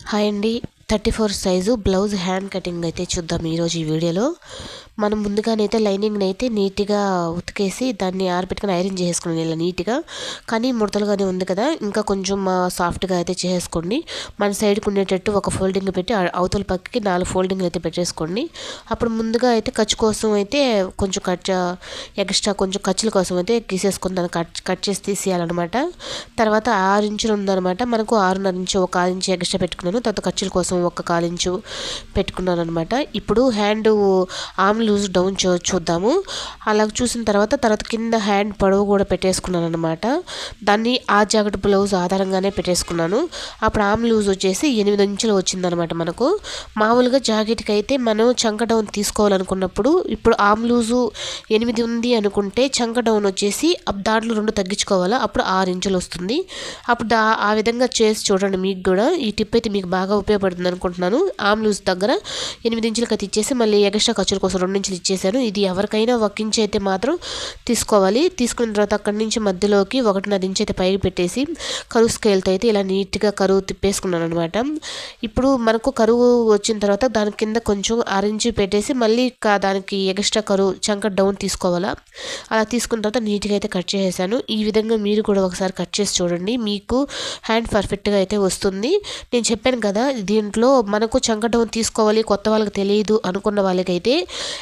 Hi అండి. Thirty four size blouse hand cutting అయితే చూద్దాం ఈరోజు ఈ వీడియోలో. మనం ముందుగానైతే లైనింగ్ని అయితే నీట్గా ఉతికేసి దాన్ని ఆరబెట్టుకుని ఐరన్ చేసుకున్నాను ఇలా నీట్గా. కానీ ముడతలుగానే ఉంది కదా ఇంకా కొంచెం సాఫ్ట్గా అయితే చేసుకోండి మన సైడ్కి ఉండేటట్టు ఒక ఫోల్డింగ్ పెట్టి అవతల పక్కకి నాలుగు ఫోల్డింగ్లు అయితే పెట్టేసుకోండి. అప్పుడు ముందుగా అయితే ఖర్చు కోసం అయితే కొంచెం ఖర్చు ఎక్స్ట్రా కొంచెం ఖర్చుల కోసం అయితే గీసేసుకుని దాన్ని కట్ కట్ చేసి తీసేయాలన్నమాట. తర్వాత ఆరు ఇంచులు ఉందన్నమాట. మనకు ఆరున్నర ఇంచు ఒక ఆరు ఇంచు ఎక్స్ట్రా పెట్టుకున్నాను. తర్వాత ఖర్చుల కోసం ఒక కాలు ఇంచు పెట్టుకున్నాను అనమాట ఇప్పుడు హ్యాండ్ ఆమ్ లూజ్ డౌన్ చూద్దాము. అలా చూసిన తర్వాత తర్వాత కింద హ్యాండ్ పొడవు కూడా పెట్టేసుకున్నాను అనమాట దాన్ని ఆ జాకెట్ బ్లౌజ్ ఆధారంగానే పెట్టేసుకున్నాను. అప్పుడు ఆమ్ లూజ్ వచ్చేసి ఎనిమిది ఇంచులు వచ్చిందనమాట మనకు. మామూలుగా జాకెట్కి అయితే మనం చంక డౌన్ తీసుకోవాలనుకున్నప్పుడు ఇప్పుడు ఆమ్ లూజు ఎనిమిది ఉంది అనుకుంటే చంక డౌన్ వచ్చేసి దాంట్లో రెండు తగ్గించుకోవాలా? అప్పుడు ఆరు ఇంచులు వస్తుంది. అప్పుడు ఆ విధంగా చేసి చూడండి మీకు కూడా. ఈ టిప్ అయితే మీకు బాగా ఉపయోగపడుతుంది అనుకుంటున్నాను. ఆమ్ లూజ్ దగ్గర ఎనిమిది ఇంచులకి అయితే ఇచ్చేసి మళ్ళీ ఎక్స్ట్రా ఖర్చుల కోసం రెండు నుంచి ఇచ్చేసాను ఇది ఎవరికైనా ఒక అయితే మాత్రం తీసుకోవాలి. తీసుకున్న తర్వాత అక్కడి నుంచి మధ్యలోకి ఒకటిన్నర ఇంచు అయితే పైకి పెట్టేసి కరువు స్కేల్తో అయితే ఇలా నీట్గా కరువు తిప్పేసుకున్నాను అనమాట ఇప్పుడు మనకు కరువు వచ్చిన తర్వాత దాని కింద కొంచెం అరించి పెట్టేసి మళ్ళీ దానికి ఎక్స్ట్రా కరువు చంక డౌన్ తీసుకోవాలా? అలా తీసుకున్న తర్వాత నీట్గా అయితే కట్ చేసేసాను. ఈ విధంగా మీరు కూడా ఒకసారి కట్ చేసి చూడండి. మీకు హ్యాండ్ పర్ఫెక్ట్గా అయితే వస్తుంది. నేను చెప్పాను కదా దీంట్లో మనకు చంక డౌన్ తీసుకోవాలి కొత్త వాళ్ళకి తెలియదు అనుకున్న వాళ్ళకైతే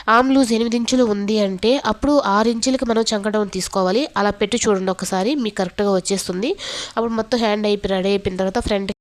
ఆమ్ లూజ్ ఎనిమిది ఇంచులు ఉంది అంటే అప్పుడు ఆరు ఇంచులకి మనం చంకటం తీసుకోవాలి. అలా పెట్టి చూడండి ఒకసారి మీకు కరెక్ట్గా వచ్చేస్తుంది. అప్పుడు మొత్తం హ్యాండ్ అయిపోయి రెడీ అయిపోయిన తర్వాత ఫ్రంట్